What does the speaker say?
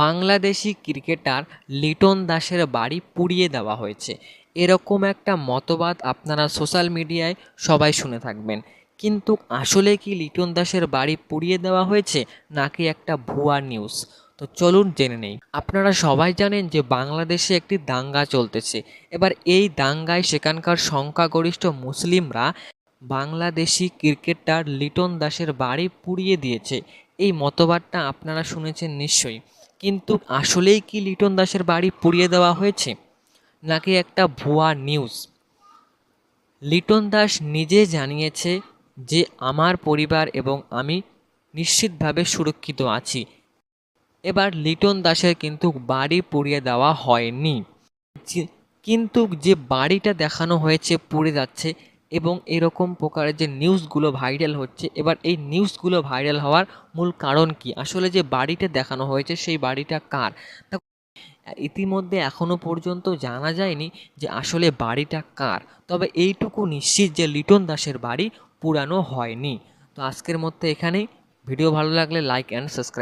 Bangladeshi cricketer Liton দাসের বাড়ি পুড়িয়ে দেওয়া হয়েছে। এরকম একটা মতবাদ আপনারা সোশ্যাল মিডিয়ায় সবাই শুনে থাকবেন। কিন্তু আসলে কি লিটন দাসের বাড়ি পুড়িয়ে দেওয়া হয়েছে নাকি একটা ভুয়া নিউজ তো চলুন জেনে নেই। আপনারা সবাই জানেন যে বাংলাদেশে একটি দাঙ্গা চলতেছে। এবার এই দাঙ্গায় সেখানকার সংখ্যাগরিষ্ঠ মুসলিমরা বাংলাদেশি ক্রিকেটার লিটন দাসের বাড়ি পুড়িয়ে দিয়েছে। এই মতবাদটা আপনারা শুনেছেন নিশ্চয়ই। কিন্তু আসলেই কি লিটন দাসের বাড়ি পুড়িয়ে দেওয়া হয়েছে? নাকি একটা ভুয়া নিউজ লিটন দাস নিজে জানিয়েছে যে আমার পরিবার এবং আমি নিশ্চিতভাবে সুরক্ষিত আছি। এবার লিটন দাসের কিন্তু বাড়ি পুড়িয়ে দেওয়া হয়নি। কিন্তু যে বাড়িটা দেখানো হয়েছে, পুড়ে যাচ্ছে এবং এরকম প্রকারের যে নিউজগুলো ভাইরাল হচ্ছে, এবার এই নিউজগুলো ভাইরাল হওয়ার মূল কারণ কি? আসলে যে বাড়িটা দেখানো হয়েছে সেই বাড়িটা কার? ইতিমধ্যে এখনও পর্যন্ত জানা যায়নি যে আসলে বাড়িটা কার। তবে এইটুকু নিশ্চিত যে লিটন দাসের বাড়ি পুরানো হয়নি। তো আজকের মধ্যে এখানেই। ভিডিও ভালো লাগলে লাইক অ্যান্ড সাবস্ক্রাইব